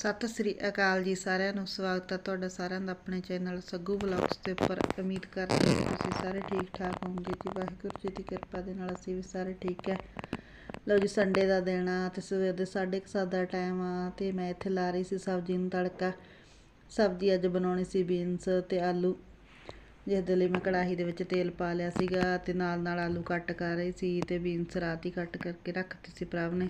ਸਤਿ ਸ੍ਰੀ ਅਕਾਲ ਜੀ ਸਾਰਿਆਂ ਨੂੰ, ਸਵਾਗਤ ਹੈ ਤੁਹਾਡਾ ਸਾਰਿਆਂ ਦਾ ਆਪਣੇ ਚੈਨਲ ਸੱਗੂ ਬਲੌਗਸ ਦੇ ਉੱਪਰ। ਉਮੀਦ ਕਰਦੇ ਹਾਂ ਕਿ ਤੁਸੀਂ ਸਾਰੇ ਠੀਕ ਠਾਕ ਹੋਵੋਗੇ ਜੀ। ਵਾਹਿਗੁਰੂ ਜੀ ਦੀ ਕਿਰਪਾ ਦੇ ਨਾਲ ਅਸੀਂ ਵੀ ਸਾਰੇ ਠੀਕ ਹੈ। ਲਓ ਜੀ ਸੰਡੇ ਦਾ ਦਿਨ ਆ ਤੇ ਸਵੇਰ ਦੇ 7:30 ਦਾ ਟਾਈਮ ਆ ਤੇ ਮੈਂ ਇੱਥੇ ਲਾ ਰਹੀ ਸੀ ਸਬਜ਼ੀ ਨੂੰ ਤੜਕਾ। ਸਬਜ਼ੀ ਅੱਜ ਬਣਾਉਣੀ ਸੀ ਬੀਨਸ ਤੇ ਆਲੂ। ਜਿਸ ਦੇ ਲਈ ਮੈਂ ਕੜਾਹੀ ਦੇ ਵਿੱਚ ਤੇਲ ਪਾ ਲਿਆ ਸੀਗਾ ਤੇ ਨਾਲ ਨਾਲ ਆਲੂ ਕੱਟ ਕਰ ਰਹੀ ਸੀ ਤੇ ਬੀਨਸ ਰਾਤ ਹੀ ਕੱਟ ਕਰਕੇ ਰੱਖਤੀ ਸੀ ਪ੍ਰਭ ਨੇ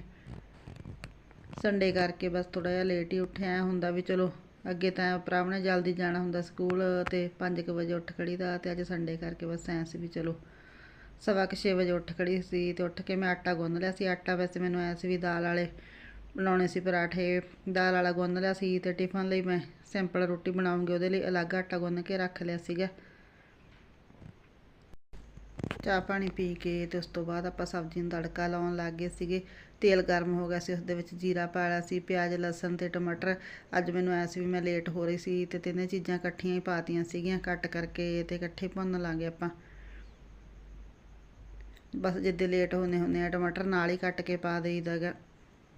ਸੰਡੇ ਕਰਕੇ ਬਸ ਥੋੜਾ ਜਿਹਾ ਲੇਟ ਹੀ ਉੱਠਿਆ ਹੁੰਦਾ ਵੀ ਚਲੋ, ਅੱਗੇ ਤਾਂ ਪ੍ਰਭ ਨੇ ਜਲਦੀ ਜਾਣਾ ਹੁੰਦਾ ਸਕੂਲ ਤੇ 5:00 ਵਜੇ ਉੱਠ ਖੜੀਦਾ ਤੇ ਅੱਜ ਸੰਡੇ ਕਰਕੇ ਬਸ ਐਂ ਸੀ ਵੀ ਚਲੋ, ਸਵਾ ਕੁ ਛੇ ਵਜੇ ਉੱਠ ਖੜੀ ਸੀ ਤੇ ਉੱਠ ਕੇ ਮੈਂ ਆਟਾ ਗੁੰਨ ਲਿਆ ਸੀ। ਆਟਾ ਵੈਸੇ ਮੈਨੂੰ ਐਂ ਸੀ ਵੀ ਦਾਲ ਵਾਲੇ ਬਣਾਉਣੇ ਸੀ ਪਰਾਠੇ, ਦਾਲ ਵਾਲਾ ਗੁੰਨ ਲਿਆ ਸੀ ਤੇ ਟਿਫਨ ਲਈ ਮੈਂ ਸਿੰਪਲ ਰੋਟੀ ਬਣਾਉਂਗੀ, ਉਹਦੇ ਲਈ ਅਲੱਗ ਆਟਾ ਗੁੰਨ ਕੇ ਰੱਖ ਲਿਆ ਸੀਗਾ। ਚਾਹ ਪਾਣੀ ਪੀ ਕੇ ਤੇ ਉਸ ਤੋਂ ਬਾਅਦ ਆਪਾਂ ਸਬਜ਼ੀ ਨੂੰ ਤੜਕਾ ਲਾਉਣ ਲੱਗ ਗਏ ਸੀਗੇ। ਤੇਲ ਗਰਮ ਹੋ ਗਿਆ ਸੀ ਉਸ ਦੇ ਵਿੱਚ ਜੀਰਾ ਪਾ ਲਿਆ ਸੀ, ਪਿਆਜ਼, ਲਸਣ ਤੇ ਟਮਾਟਰ। ਅੱਜ ਮੈਨੂੰ ਐ ਵੀ ਮੈਂ ਲੇਟ ਹੋ ਰਹੀ ਸੀ ਤੇ ਤਿੰਨੇ ਚੀਜ਼ਾਂ ਇਕੱਠੀਆਂ ਹੀ ਪਾਤੀਆਂ ਸੀਗੀਆਂ, ਕੱਟ ਕਰਕੇ ਤੇ ਇਕੱਠੇ ਭੁੰਨ ਲਾਂਗੇ ਆਪਾਂ। ਬਸ ਜਿੱਦੇ ਲੇਟ ਹੋਣੇ ਹੁੰਦੇ ਆ, ਟਮਾਟਰ ਨਾਲ ਹੀ ਕੱਟ ਕੇ ਪਾ ਦੇਈਦਾਗਾ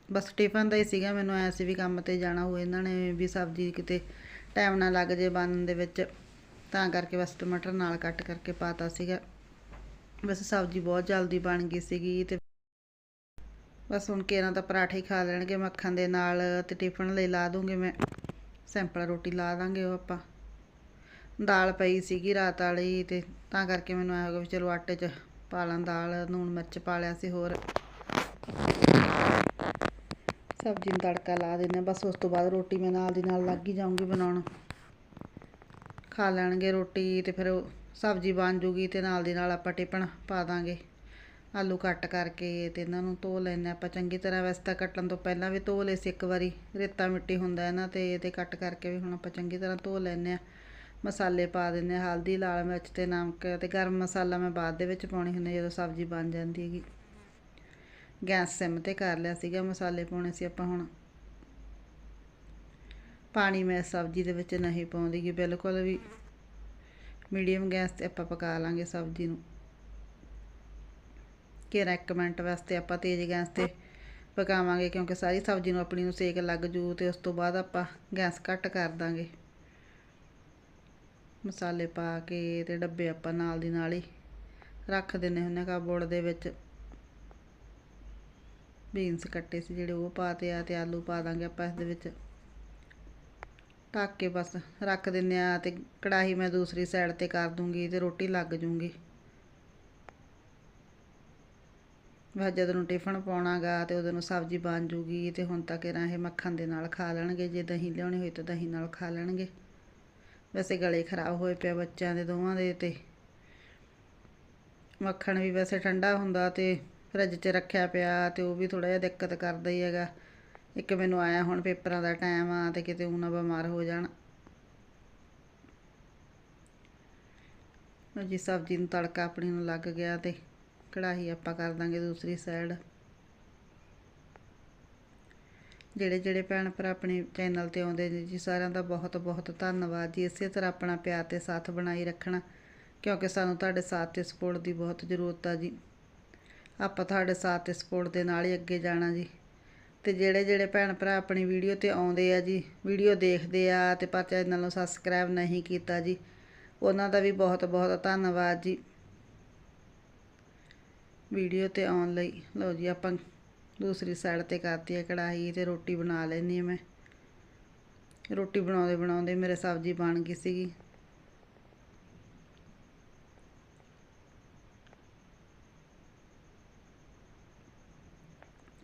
ਬਸ ਟਿਫਨ ਦਾ ਹੀ ਸੀਗਾ, ਮੈਨੂੰ ਐ ਵੀ ਕੰਮ ਤੇ ਜਾਣਾ ਹੋਏ ਇਹਨਾਂ ਨੇ ਵੀ ਸਬਜ਼ੀ ਕਿਤੇ ਟਾਈਮ ਨਾ ਲੱਗ ਜੇ ਬਣਨ ਦੇ ਵਿੱਚ। ਤਾਂ ਕਰਕੇ ਬਸ ਟਮਾਟਰ ਨਾਲ ਕੱਟ ਕਰਕੇ ਪਾਤਾ ਸੀਗਾ। ਬਸ ਸਬਜ਼ੀ ਬਹੁਤ ਜਲਦੀ ਬਣ ਗਈ ਸੀਗੀ ਤੇ ਬਸ ਹੁਣ ਕੇਰਾਂ ਤਾਂ ਪਰਾਠੇ ਹੀ ਖਾ ਲੈਣਗੇ ਮੱਖਣ ਦੇ ਨਾਲ ਤੇ ਟਿਫਨ ਲਈ ਲਾ ਦੂੰਗੀ ਮੈਂ। ਸਿੰਪਲ ਰੋਟੀ ਲਾ ਦਾਂਗੇ ਉਹ ਆਪਾਂ। ਦਾਲ ਪਈ ਸੀਗੀ ਰਾਤ ਵਾਲੀ ਤੇ ਤਾਂ ਕਰਕੇ ਮੈਨੂੰ ਆਇਆ ਵੀ ਚਲੋ ਆਟੇ 'ਚ ਪਾ ਲਾਂ ਦਾਲ ਨੂਣ ਮਿਰਚ ਪਾ ਲਿਆ ਸੀ ਹੋਰ। ਸਬਜ਼ੀ ਨੂੰ ਤੜਕਾ ਲਾ ਦਿੰਦੇ ਬਸ ਉਸ ਤੋਂ ਬਾਅਦ ਰੋਟੀ ਮੈਂ ਨਾਲ ਦੀ ਨਾਲ ਲੱਗ ਹੀ ਜਾਊਂਗੀ ਬਣਾਉਣ। ਖਾ ਲੈਣਗੇ ਰੋਟੀ ਤੇ ਫਿਰ ਸਬਜ਼ੀ ਬਣ ਜੂਗੀ ਤੇ ਨਾਲ ਦੀ ਨਾਲ ਆਪਾਂ ਟਿਪਣ ਪਾ ਦਾਂਗੇ। ਆਲੂ ਕੱਟ ਕਰਕੇ ਤੇ ਇਹਨਾਂ ਨੂੰ ਧੋ ਲੈਣੇ ਆਪਾਂ। ਚੰਗੀ ਤਰ੍ਹਾਂ ਵੈਸੇ ਤਾਂ ਕੱਟਣ ਤੋਂ ਪਹਿਲਾਂ ਵੀ ਧੋ ਲਏ ਸੀ ਇੱਕ ਵਾਰੀ। ਰੇਤਾ ਮਿੱਟੀ ਹੁੰਦਾ ਇਹਨਾਂ ਤੇ ਤੇ ਕੱਟ ਕਰਕੇ ਵੀ ਹੁਣ ਆਪਾਂ ਚੰਗੀ ਤਰ੍ਹਾਂ ਧੋ ਲੈਣੇ ਆ ਮਸਾਲੇ ਪਾ ਦਿੰਨੇ ਆ ਹਲਦੀ, ਲਾਲ ਮਿਰਚ ਤੇ ਨਮਕ ਤੇ ਗਰਮ ਮਸਾਲਾ ਮੈਂ ਬਾਅਦ ਦੇ ਵਿੱਚ ਪਾਉਣੀ ਹੁੰਦੀ ਜਦੋਂ ਸਬਜ਼ੀ ਬਣ ਜਾਂਦੀ ਹੈਗੀ। ਗੈਸ ਸਿਮ ਤੇ ਕਰ ਲਿਆ ਸੀਗਾ, ਮਸਾਲੇ ਪਾਉਣੇ ਸੀ ਆਪਾਂ ਹੁਣ। ਪਾਣੀ ਮੈਂ ਸਬਜ਼ੀ ਦੇ ਵਿੱਚ ਨਹੀਂ ਪਾਉਂਦੀ ਕਿ ਬਿਲਕੁਲ ਵੀ। ਮੀਡੀਅਮ ਗੈਸ ਤੇ ਆਪਾਂ ਪਕਾ ਲਾਂਗੇ ਸਬਜ਼ੀ ਨੂੰ। ਘੇਰਾ ਇੱਕ ਮਿੰਟ ਵਾਸਤੇ ਆਪਾਂ ਤੇਜ਼ ਗੈਸ ਤੇ ਪਕਾਵਾਂਗੇ ਕਿਉਂਕਿ ਸਾਰੀ ਸਬਜ਼ੀ ਨੂੰ ਆਪਣੀ ਨੂੰ ਸੇਕ ਲੱਗ ਜੂ ਤੇ ਉਸ ਤੋਂ ਬਾਅਦ ਆਪਾਂ ਗੈਸ ਘੱਟ ਕਰ ਦਾਂਗੇ। ਮਸਾਲੇ ਪਾ ਕੇ ਤੇ ਡੱਬੇ ਆਪਾਂ ਨਾਲ ਦੀ ਨਾਲ ਹੀ ਰੱਖ ਦਿੰਨੇ ਹੁੰਨੇ ਕਾਬੋਰਡ ਦੇ ਵਿੱਚ। ਬੀਨਸ ਕੱਟੇ ਸੀ ਜਿਹੜੇ ਉਹ ਪਾ ਤੇ ਆ ਤੇ ਆਲੂ ਪਾ ਦਾਂਗੇ ਆਪਾਂ ਇਸ ਦੇ ਵਿੱਚ। ਢੱਕ ਕੇ ਬਸ ਰੱਖ ਦਿੰਨੇ ਆ ਤੇ ਕੜਾਹੀ ਮੈਂ ਦੂਸਰੀ ਸਾਈਡ ਤੇ ਕਰ ਦੂੰਗੀ ਤੇ ਰੋਟੀ ਲੱਗ ਜੂਗੀ। ਵਾ ਜਦੋਂ ਨੂੰ ਟਿਫਨ ਪਾਉਣਾਗਾ ਤੇ ਉਦੋਂ ਨੂੰ ਸਬਜ਼ੀ ਬਣ ਜੂਗੀ ਤੇ ਹੁਣ ਤੱਕ ਇਹਨਾਂ ਇਹ ਮੱਖਣ ਦੇ ਨਾਲ ਖਾ ਲੈਣਗੇ, ਜੇ ਦਹੀਂ ਲਿਆਉਣੀ ਹੋਈ ਤਾਂ ਦਹੀਂ ਨਾਲ ਖਾ ਲੈਣਗੇ। ਵੈਸੇ ਗਲੇ ਖਰਾਬ ਹੋਏ ਪਿਆ ਬੱਚਿਆਂ ਦੇ ਦੋਵਾਂ ਦੇ ਤੇ। ਮੱਖਣ ਵੀ ਵੈਸੇ ਠੰਡਾ ਹੁੰਦਾ ਤੇ ਫਰਿੱਜ 'ਚ ਰੱਖਿਆ ਪਿਆ ਤੇ ਉਹ ਵੀ ਥੋੜਾ ਜਿਹਾ ਦਿੱਕਤ ਕਰਦਾ ਹੀ ਹੈਗਾ। ਇੱਕ ਮੈਨੂੰ ਆਇਆ ਹੁਣ ਪੇਪਰਾਂ ਦਾ ਟਾਈਮ ਆ ਤੇ ਕਿਤੇ ਉਹ ਨਾ ਬਿਮਾਰ ਹੋ ਜਾਣ। ਜੀ, ਸਬਜ਼ੀ ਨੂੰ ਤੜਕਾ ਆਪਣੀ ਨੂੰ ਲੱਗ ਗਿਆ ਤੇ ਕੜਾਹੀ ਆਪਾਂ ਕਰ ਦਾਂਗੇ ਦੂਸਰੀ ਸਾਈਡ ਜਿਹੜੇ ਜਿਹੜੇ ਭੈਣ ਭਰਾ ਆਪਣੇ ਚੈਨਲ ਤੇ ਆਉਂਦੇ ਨੇ ਜੀ, ਸਾਰਿਆਂ ਦਾ ਬਹੁਤ ਬਹੁਤ ਧੰਨਵਾਦ ਜੀ। ਇਸੇ ਤਰ੍ਹਾਂ ਆਪਣਾ ਪਿਆਰ ਤੇ ਸਾਥ ਬਣਾਈ ਰੱਖਣਾ, ਕਿਉਂਕਿ ਸਾਨੂੰ ਤੁਹਾਡੇ ਸਾਥ ਤੇ ਸਪੋਰਟ ਦੀ ਬਹੁਤ ਜ਼ਰੂਰਤ ਆ ਜੀ। ਆਪਾਂ ਤੁਹਾਡੇ ਸਾਥ ਤੇ ਸਪੋਰਟ ਦੇ ਨਾਲ ਹੀ ਅੱਗੇ ਜਾਣਾ ਜੀ। ਅਤੇ ਜਿਹੜੇ ਜਿਹੜੇ ਭੈਣ ਭਰਾ ਆਪਣੀ ਵੀਡੀਓ ਤੇ ਆਉਂਦੇ ਆ ਜੀ, ਵੀਡੀਓ ਦੇਖਦੇ ਆ ਅਤੇ ਪਰ ਚੈਨਲ ਨੂੰ ਸਬਸਕ੍ਰਾਈਬ ਨਹੀਂ ਕੀਤਾ ਜੀ, ਉਹਨਾਂ ਦਾ ਵੀ ਬਹੁਤ ਬਹੁਤ ਧੰਨਵਾਦ ਜੀ। ਵੀਡੀਓ ਤੇ ਆਉਣ ਲਈ, ਲਓ ਜੀ ਆਪਾਂ ਦੂਸਰੀ ਸਾਈਡ ਤੇ ਕਰਤੀ ਹੈ ਕੜਾਹੀ ਤੇ ਰੋਟੀ ਬਣਾ ਲੈਣੀ ਹੈ ਮੈਂ। ਰੋਟੀ ਬਣਾਉਂਦੇ ਬਣਾਉਂਦੇ ਮੇਰੇ ਸਬਜ਼ੀ ਬਣ ਗਈ ਸੀਗੀ।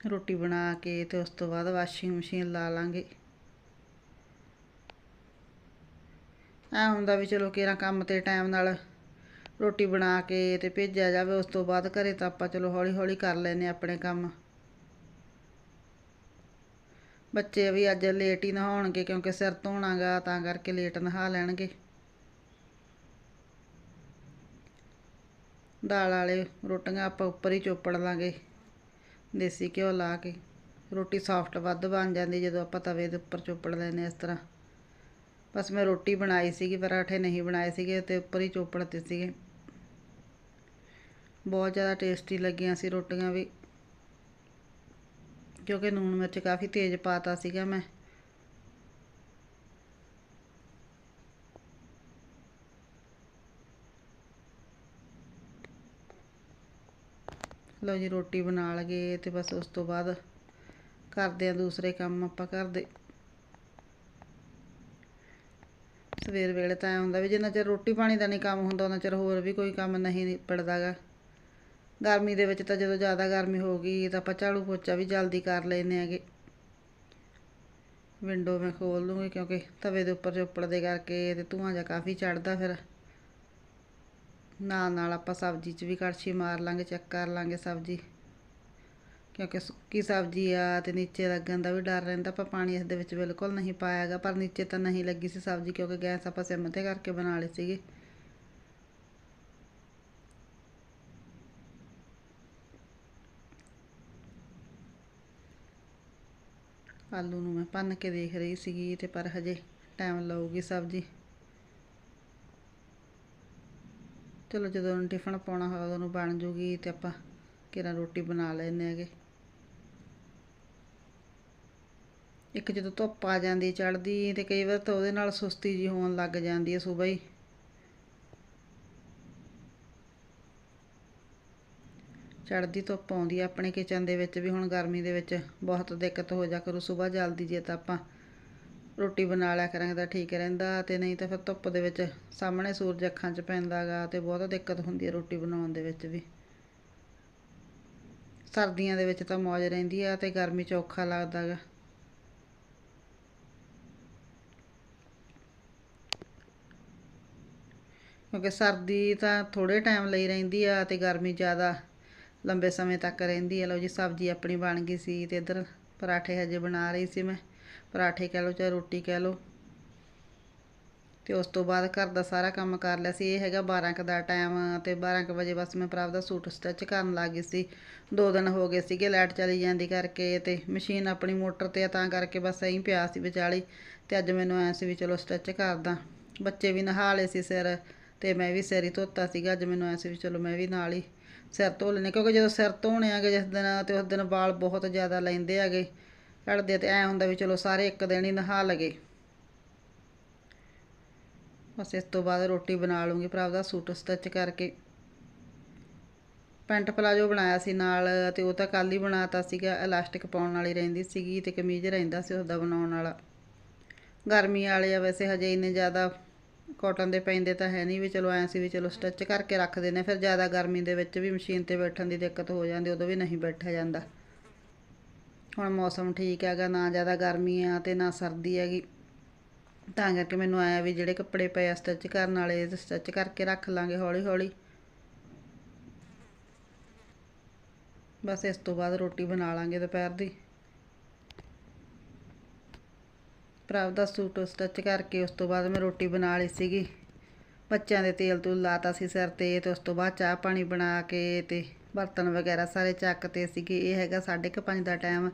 ਰੋਟੀ ਬਣਾ ਕੇ ਤੇ ਉਸ ਤੋਂ ਬਾਅਦ ਵਾਸ਼ਿੰਗ ਮਸ਼ੀਨ ਲਾ ਲਾਂਗੇ। ਆ ਹੁੰਦਾ ਵੀ ਚਲੋ ਕਿਹੜਾ ਕੰਮ ਤੇ ਟਾਈਮ ਨਾਲ ਰੋਟੀ ਬਣਾ ਕੇ ਤੇ ਭੇਜਿਆ ਜਾਵੇ, ਉਸ ਤੋਂ ਬਾਅਦ ਘਰੇ ਤਾਂ ਆਪਾਂ ਚਲੋ ਹੌਲੀ ਹੌਲੀ ਕਰ ਲੈਨੇ ਆਪਣੇ ਕੰਮ। ਬੱਚੇ ਵੀ ਅੱਜ ਲੇਟ ਹੀ ਨਹਾਉਣਗੇ ਕਿਉਂਕਿ ਸਿਰ ਧੋਣਾਗਾ, ਤਾਂ ਕਰਕੇ ਲੇਟ ਨਹਾ ਲੈਣਗੇ। ਦਾਲ ਵਾਲੇ ਰੋਟੀਆਂ ਆਪਾਂ ਉੱਪਰ ਹੀ ਚੋਪੜ ਲਾਂਗੇ। ਦੇਸੀ ਘਿਓ ਲਾ ਕੇ, ਰੋਟੀ ਸੌਫਟ ਵੱਧ ਬਣ ਜਾਂਦੀ ਜਦੋਂ ਆਪਾਂ ਤਵੇ ਦੇ ਉੱਪਰ ਚੋਪੜ ਲੈਨੇ ਇਸ ਤਰ੍ਹਾਂ। ਬਸ ਮੈਂ ਰੋਟੀ ਬਣਾਈ ਸੀਗੀ, ਪਰਾਠੇ ਨਹੀਂ ਬਣਾਏ ਸੀਗੇ ਤੇ ਉੱਪਰ ਹੀ ਚੋਪੜ ਦਿੱਤੇ ਸੀਗੇ। ਬਹੁਤ ਜ਼ਿਆਦਾ ਟੇਸਟੀ ਲੱਗੀਆਂ ਸੀ ਰੋਟੀਆਂ ਵੀ, ਕਿਉਂਕਿ ਲੂਣ ਮਿਰਚ ਕਾਫੀ ਤੇਜ਼ ਪਾਤਾ ਸੀਗਾ ਮੈਂ। ਲਓ ਜੀ ਰੋਟੀ ਬਣਾ ਲਗੇ ਤੇ ਬਸ ਉਸ ਤੋਂ ਬਾਅਦ ਕਰਦੇ ਆ ਦੂਸਰੇ ਕੰਮ ਆਪਾਂ ਕਰਦੇ ਸਵੇਰ ਵੇਲੇ ਤਾਂ ਐਂ ਹੁੰਦਾ ਵੀ ਜਿੰਨਾ ਚਿਰ ਰੋਟੀ ਪਾਣੀ ਦਾ ਨਹੀਂ ਕੰਮ ਹੁੰਦਾ ਉਹਨਾਂ ਚਿਰ ਹੋਰ ਵੀ ਕੋਈ ਕੰਮ ਨਹੀਂ ਨਿਪੜਦਾਗਾ ਗਰਮੀ ਦੇ ਵਿੱਚ ਤਾਂ ਜਦੋਂ ਜ਼ਿਆਦਾ ਗਰਮੀ ਹੋ ਗਈ ਤਾਂ ਆਪਾਂ ਝਾੜੂ ਪੋਚਾ ਵੀ ਜਲਦੀ ਕਰ ਲੈਨੇ ਹੈਗੇ ਵਿੰਡੋ ਮੈਂ ਖੋਲ ਦੂੰਗੀ ਕਿਉਂਕਿ ਤਵੇ ਦੇ ਉੱਪਰ ਚੋਪੜ ਦੇ ਕਰਕੇ ਤੇ ਧੂਆਂ ਜਿਹਾ ਕਾਫੀ ਚੜਦਾ ਫਿਰ। ਨਾਲ ਨਾਲ ਆਪਾਂ ਸਬਜ਼ੀ 'ਚ ਵੀ ਕੜਛੀ ਮਾਰ ਲਾਂਗੇ ਚੈੱਕ ਕਰ ਲਾਂਗੇ ਸਬਜ਼ੀ। ਕਿਉਂਕਿ ਸੁੱਕੀ ਸਬਜ਼ੀ ਆ ਤੇ ਨੀਚੇ ਲੱਗਣ ਦਾ ਵੀ ਡਰ ਰਹਿੰਦਾ, ਆਪਾਂ ਪਾਣੀ ਇਸ ਦੇ ਵਿੱਚ ਬਿਲਕੁਲ ਨਹੀਂ ਪਾਇਆਗਾ। ਪਰ ਨੀਚੇ ਤਾਂ ਨਹੀਂ ਲੱਗੀ ਸੀ ਸਬਜ਼ੀ ਕਿਉਂਕਿ ਗੈਸ ਆਪਾਂ ਸਿਮ ਤੇ ਕਰਕੇ ਬਣਾ ਲਈ ਸੀਗੀ। ਆਲੂ ਨੂੰ ਮੈਂ ਭੰਨ ਕੇ ਦੇਖ ਰਹੀ ਸੀਗੀ ਤੇ ਪਰ ਹਜੇ ਟਾਈਮ ਲਊਗੀ ਸਬਜ਼ੀ। ਚਲੋ ਜਦੋਂ ਉਹਨੂੰ ਟਿਫਨ ਪਾਉਣਾ ਹੋਵੇ ਉਹਨੂੰ ਬਣ ਜੂਗੀ ਤੇ ਆਪਾਂ ਕਿਰਾਂ ਰੋਟੀ ਬਣਾ ਲੈਨੇ ਹੈਗੇ। ਇੱਕ ਜਦੋਂ ਧੁੱਪ ਆ ਜਾਂਦੀ ਚੜਦੀ ਤੇ ਕਈ ਵਾਰ ਤਾਂ ਉਹਦੇ ਨਾਲ ਸੁਸਤੀ ਜੀ ਹੋਣ ਲੱਗ ਜਾਂਦੀ ਹੈ ਸਵੇਰ ਹੀ। ਚੜਦੀ ਧੁੱਪ ਆਉਂਦੀ ਆ ਆਪਣੇ ਕਿਚਨ ਦੇ ਵਿੱਚ ਵੀ, ਹੁਣ ਗਰਮੀ ਦੇ ਵਿੱਚ ਬਹੁਤ ਦਿੱਕਤ ਹੋ ਜਾ ਕਰੂ ਸਵੇਰ ਜਲਦੀ ਜੇ ਤਾਂ ਆਪਾਂ ਰੋਟੀ ਬਣਾ ਲਿਆ ਕਰਾਂਗੇ ਤਾਂ ਠੀਕ ਰਹਿੰਦਾ ਤੇ ਨਹੀਂ ਤਾਂ ਫਿਰ ਧੁੱਪ ਦੇ ਵਿੱਚ ਸਾਹਮਣੇ ਸੂਰਜ ਅੱਖਾਂ 'ਚ ਪੈਂਦਾਗਾ ਤੇ ਬਹੁਤ ਦਿੱਕਤ ਹੁੰਦੀ ਹੈ ਰੋਟੀ ਬਣਾਉਣ ਦੇ ਵਿੱਚ ਵੀ। ਸਰਦੀਆਂ ਦੇ ਵਿੱਚ ਤਾਂ ਮੌਜ ਰਹਿੰਦੀ ਆ ਤੇ ਗਰਮੀ 'ਚ ਔਖਾ ਲੱਗਦਾਗਾ। ਕਿਉਂਕਿ ਸਰਦੀ ਤਾਂ ਥੋੜੇ ਟਾਈਮ ਲਈ ਰਹਿੰਦੀ ਆ ਤੇ ਗਰਮੀ ਜ਼ਿਆਦਾ ਲੰਬੇ ਸਮੇਂ ਤੱਕ ਰਹਿੰਦੀ ਆ। ਲਓ ਜੀ, ਸਬਜ਼ੀ ਆਪਣੀ ਬਣ ਗਈ ਸੀ ਤੇ ਇੱਧਰ ਪਰਾਠੇ ਹਜੇ ਬਣਾ ਰਹੀ ਸੀ ਮੈਂ। ਪਰਾਠੇ ਕਹਿ ਲਓ ਚਾਹੇ ਰੋਟੀ ਕਹਿ ਲਓ। ਤੇ ਉਸ ਤੋਂ ਬਾਅਦ ਘਰ ਦਾ ਸਾਰਾ ਕੰਮ ਕਰ ਲਿਆ ਸੀ। ਇਹ ਹੈਗਾ 12 ਕ ਦਾ ਟਾਈਮ ਤੇ 12 ਕ ਵਜੇ ਬਸ ਮੈਂ ਭਰਾ ਦਾ ਸੂਟ ਸਟਿਚ ਕਰਨ ਲੱਗ ਗਈ ਸੀ। ਦੋ ਦਿਨ ਹੋ ਗਏ ਸੀਗੇ ਲਾਈਟ ਚਲੀ ਜਾਂਦੀ ਕਰਕੇ ਤੇ ਮਸ਼ੀਨ ਆਪਣੀ ਮੋਟਰ ਤੇ ਆ ਤਾਂ ਕਰਕੇ ਬਸ ਐਂ ਪਿਆ ਸੀ ਵਿਚਾਲੀ। ਤੇ ਅੱਜ ਮੈਨੂੰ ਐ ਸੀ ਵੀ ਚਲੋ ਸਟਿਚ ਕਰਦਾ। ਬੱਚੇ ਵੀ ਨਹਾ ਲਏ ਸੀ ਸਿਰ ਤੇ ਮੈਂ ਵੀ ਸਿਰ ਹੀ ਧੋਤਾ ਸੀਗਾ। ਅੱਜ ਮੈਨੂੰ ਐ ਸੀ ਵੀ ਚਲੋ ਮੈਂ ਵੀ ਨਾਲ ਹੀ ਸਿਰ ਧੋ ਲੈਣੇ ਕਿਉਂਕਿ ਜਦੋਂ ਸਿਰ ਧੋਣੇ ਆਗੇ ਜਿਸ ਦਿਨ, ਤੇ ਉਸ ਦਿਨ ਵਾਲ ਬਹੁਤ ਜ਼ਿਆਦਾ ਲੈਂਦੇ ਆਗੇ ਕੱਢਦੇ ਤੇ ਐ ਹੁੰਦਾ ਵੀ ਚਲੋ ਸਾਰੇ ਇੱਕ ਦਿਨ ਹੀ ਨਹਾ ਲਗੇ। ਬਸ ਇਸ ਤੋਂ ਬਾਅਦ ਰੋਟੀ ਬਣਾ ਲੂੰਗੀ, ਭਰਾ ਦਾ ਸੂਟ ਸਟਿਚ ਕਰਕੇ। ਪੈਂਟ ਪਲਾਜੋ ਬਣਾਇਆ ਸੀ ਨਾਲ ਤੇ ਉਹ ਤਾਂ ਕੱਲ ਹੀ ਬਣਾਤਾ ਸੀਗਾ ਇਲਾਸਟਿਕ ਪਾਉਣ ਵਾਲੀ ਰਹਿੰਦੀ ਸੀਗੀ ਤੇ ਕਮੀਜ਼ ਰਹਿੰਦਾ ਸੀ ਉਹਦਾ ਬਣਾਉਣ ਵਾਲਾ। ਗਰਮੀ ਵਾਲੇ ਆ ਵੈਸੇ ਹਜੇ ਇੰਨੇ ਜ਼ਿਆਦਾ ਕਾਟਨ ਦੇ ਪੈਂਦੇ ਤਾਂ ਹੈ ਨਹੀਂ ਵੀ ਚਲੋ ਐਂ ਸੀ ਵੀ ਚਲੋ ਸਟਿਚ ਕਰਕੇ ਰੱਖ ਦਿੰਨੇ ਫਿਰ ਜ਼ਿਆਦਾ ਗਰਮੀ ਦੇ ਵਿੱਚ ਵੀ ਮਸ਼ੀਨ ਤੇ ਬੈਠਣ ਦੀ ਦਿੱਕਤ ਹੋ ਜਾਂਦੀ, ਉਦੋਂ ਵੀ ਨਹੀਂ ਬੈਠਾ ਜਾਂਦਾ। ਹੁਣ ਮੌਸਮ ਠੀਕ ਹੈਗਾ, ਨਾ ਜ਼ਿਆਦਾ ਗਰਮੀ ਆ ਤੇ ਨਾ ਸਰਦੀ ਹੈਗੀ। ਤਾਂ ਕਰਕੇ ਮੈਨੂੰ ਆਇਆ ਵੀ ਜਿਹੜੇ ਕੱਪੜੇ ਪਏ ਆ ਸਟਿਚ ਕਰਨ ਵਾਲੇ ਸਟਿਚ ਕਰਕੇ ਰੱਖ ਲਾਂਗੇ ਹੌਲੀ ਹੌਲੀ ਬਸ ਇਸ ਤੋਂ ਬਾਅਦ ਰੋਟੀ ਬਣਾ ਲਾਂਗੇ ਦੁਪਹਿਰ ਦੀ। ਭਰਾ ਦਾ ਸੂਟ ਸਟਿਚ ਕਰਕੇ ਉਸ ਤੋਂ ਬਾਅਦ ਮੈਂ ਰੋਟੀ ਬਣਾ ਲਈ ਸੀਗੀ। ਬੱਚਿਆਂ ਦੇ ਤੇਲ ਤੂਲ ਲਾਤਾ ਸੀ ਸਿਰ ਤੇ ਤੇ ਉਸ ਤੋਂ ਬਾਅਦ ਚਾਹ ਪਾਣੀ ਬਣਾ ਕੇ ਤੇ ਬਰਤਨ ਵਗੈਰਾ ਸਾਰੇ ਚੱਕਤੇ ਸੀਗੇ, ਇਹ ਹੈਗਾ 5:30 ਦਾ ਟਾਈਮ।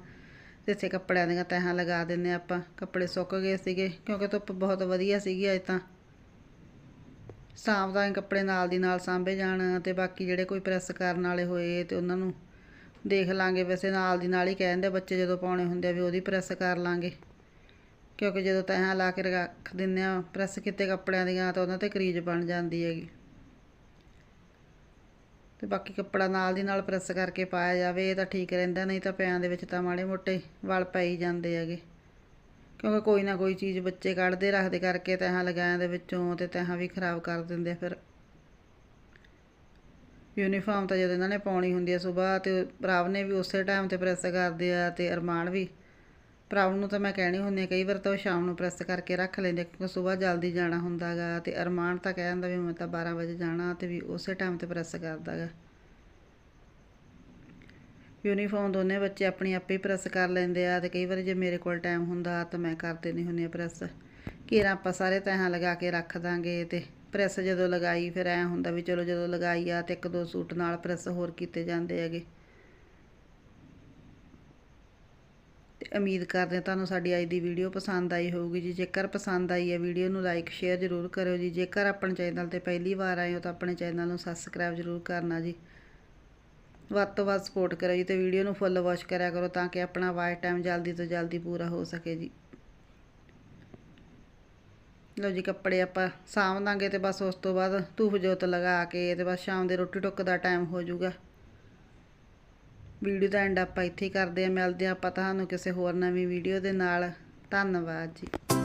ਤੇ ਇੱਥੇ ਕੱਪੜਿਆਂ ਦੀਆਂ ਤਹਾਂ ਲਗਾ ਦਿੰਨੇ ਆਪਾਂ। ਕੱਪੜੇ ਸੁੱਕ ਗਏ ਸੀਗੇ, ਕਿਉਂਕਿ ਧੁੱਪ ਬਹੁਤ ਵਧੀਆ ਸੀਗੀ ਅੱਜ ਤਾਂ। ਸਾਂਭਦਾ ਕੱਪੜੇ ਨਾਲ ਦੀ ਨਾਲ ਸਾਂਭੇ ਜਾਣ ਤੇ ਬਾਕੀ ਜਿਹੜੇ ਕੋਈ ਪ੍ਰੈਸ ਕਰਨ ਵਾਲੇ ਹੋਏ ਤੇ ਉਹਨਾਂ ਨੂੰ ਦੇਖ ਲਾਂਗੇ। ਵੈਸੇ ਨਾਲ ਦੀ ਨਾਲ ਹੀ ਕਹਿੰਦੇ ਬੱਚੇ ਜਦੋਂ ਪਾਉਣੇ ਹੁੰਦੇ ਆ ਵੀ ਉਹਦੀ ਪ੍ਰੈਸ ਕਰ ਲਾਂਗੇ। ਕਿਉਂਕਿ ਜਦੋਂ ਤਹਾਂ ਲਾ ਕੇ ਰੱਖ ਦਿੰਦੇ ਆ ਪ੍ਰੈਸ ਕੀਤੇ ਕੱਪੜਿਆਂ ਦੀਆਂ ਤਾਂ ਉਹਨਾਂ ਤੇ ਕਰੀਜ਼ ਬਣ ਜਾਂਦੀ ਹੈਗੀ। ਤੇ ਬਾਕੀ ਕੱਪੜਾ ਨਾਲ ਦੀ ਨਾਲ ਪ੍ਰੈਸ ਕਰਕੇ ਪਾਇਆ ਜਾਵੇ, ਇਹ ਤਾਂ ਠੀਕ ਰਹਿੰਦਾ, ਨਹੀਂ ਤਾਂ ਪਿਆਂ ਦੇ ਵਿੱਚ ਤਾਂ ਮਾੜੇ ਮੋਟੇ ਵਲ ਪਈ ਜਾਂਦੇ ਹੈਗੇ। ਕਿਉਂਕਿ ਕੋਈ ਨਾ ਕੋਈ ਚੀਜ਼ ਬੱਚੇ ਕੱਢਦੇ ਰੱਖਦੇ ਕਰਕੇ ਤਹਾਂ ਲਗਾਇਆਂ ਦੇ ਵਿੱਚੋਂ ਤੇ ਤਹਾਂ ਵੀ ਖਰਾਬ ਕਰ ਦਿੰਦੇ ਆ ਫਿਰ। ਯੂਨੀਫਾਰਮ ਤਾਂ ਜਦੋਂ ਇਹਨਾਂ ਨੇ ਪਾਉਣੀ ਹੁੰਦੀ ਹੈ ਸਵੇਰ ਤੇ ਭਰਾਵ ਨੇ ਵੀ ਉਸੇ ਟਾਈਮ ਤੇ ਪ੍ਰੈਸ ਕਰਦੇ ਆ ਤੇ ਅਰਮਾਨ ਵੀ ਭਰਾਵ ਨੂੰ ਤਾਂ ਮੈਂ ਕਹਿਣੀ ਹੁੰਦੀ ਆ ਕਈ ਵਾਰ ਤਾਂ ਉਹ ਸ਼ਾਮ ਨੂੰ ਪ੍ਰੈਸ ਕਰਕੇ ਰੱਖ ਲੈਂਦੇ ਕਿਉਂਕਿ ਸਵੇਰ ਜਲਦੀ ਜਾਣਾ ਹੁੰਦਾਗਾ ਤੇ ਅਰਮਾਨ ਤਾਂ ਕਹਿ ਜਾਂਦਾ ਵੀ ਮੈਂ ਤਾਂ 12 ਵਜੇ ਜਾਣਾ ਤੇ ਵੀ ਉਸੇ ਟਾਈਮ ਤੇ ਪ੍ਰੈਸ ਕਰਦਾਗਾ ਯੂਨੀਫਾਰਮ ਦੋਨੇ ਬੱਚੇ ਆਪਣੀ ਆਪੇ ਪ੍ਰੈਸ ਕਰ ਲੈਂਦੇ ਆ ਤੇ ਕਈ ਵਾਰ ਜੇ ਮੇਰੇ ਕੋਲ ਟਾਈਮ ਹੁੰਦਾ ਤਾਂ ਮੈਂ ਕਰ ਦੇਣੀ ਹੁੰਦੀ ਆ ਪ੍ਰੈਸ ਘੇਰਾ ਆਪਾਂ ਸਾਰੇ ਤਹਾਂ ਲਗਾ ਕੇ ਰੱਖ ਦਾਂਗੇ ਤੇ ਪ੍ਰੈਸ ਜਦੋਂ ਲਗਾਈ ਫਿਰ ਐ ਹੁੰਦਾ ਵੀ ਚਲੋ ਜਦੋਂ ਲਗਾਈ ਆ ਤੇ ਇੱਕ ਦੋ ਸੂਟ ਨਾਲ ਪ੍ਰੈਸ ਹੋਰ ਕੀਤੇ ਜਾਂਦੇ ਹੈਗੇ। ਤੇ ਉਮੀਦ ਕਰਦੇ ਹਾਂ ਤੁਹਾਨੂੰ ਸਾਡੀ ਅੱਜ ਦੀ ਵੀਡੀਓ ਪਸੰਦ ਆਈ ਹੋਊਗੀ ਜੀ। ਜੇਕਰ ਪਸੰਦ ਆਈ ਹੈ ਵੀਡੀਓ ਨੂੰ ਲਾਈਕ ਸ਼ੇਅਰ ਜ਼ਰੂਰ ਕਰਿਓ ਜੀ। ਜੇਕਰ ਆਪਣੇ ਚੈਨਲ ਤੇ ਪਹਿਲੀ ਵਾਰ ਆਏ ਹੋ ਤਾਂ ਆਪਣੇ ਚੈਨਲ ਨੂੰ ਸਬਸਕ੍ਰਾਈਬ ਜ਼ਰੂਰ ਕਰਨਾ ਜੀ। ਵੱਧ ਤੋਂ ਵੱਧ ਸਪੋਰਟ ਕਰਿਓ ਜੀ ਤੇ ਵੀਡੀਓ ਨੂੰ ਫੁੱਲ ਵਾਚ ਕਰਿਆ ਕਰੋ ਤਾਂ ਕਿ ਆਪਣਾ ਵਾਚ ਟਾਈਮ ਜਲਦੀ ਤੋਂ ਜਲਦੀ ਪੂਰਾ ਹੋ ਸਕੇ ਜੀ। ਲਓ ਜੀ ਕੱਪੜੇ ਆਪਾਂ ਸਾਂਭ ਦਾਂਗੇ ਤੇ ਬਸ ਉਸ ਤੋਂ ਬਾਅਦ ਧੂਫ ਜੋਤ ਲਗਾ ਕੇ ਤੇ ਬਸ ਸ਼ਾਮ ਦੇ ਰੋਟੀ ਟੁੱਕ ਦਾ ਟਾਈਮ ਹੋ ਜਾਊਗਾ। ਵੀਡੀਓ ਦਾ ਐਂਡ ਆਪਾਂ ਇੱਥੇ ਹੀ ਕਰਦੇ ਆ ਮਿਲਦੇ ਆ ਆਪਾਂ ਤੁਹਾਨੂੰ ਕਿਸੇ ਹੋਰ ਨਵੀਂ ਵੀਡੀਓ ਦੇ ਨਾਲ। ਧੰਨਵਾਦ ਜੀ।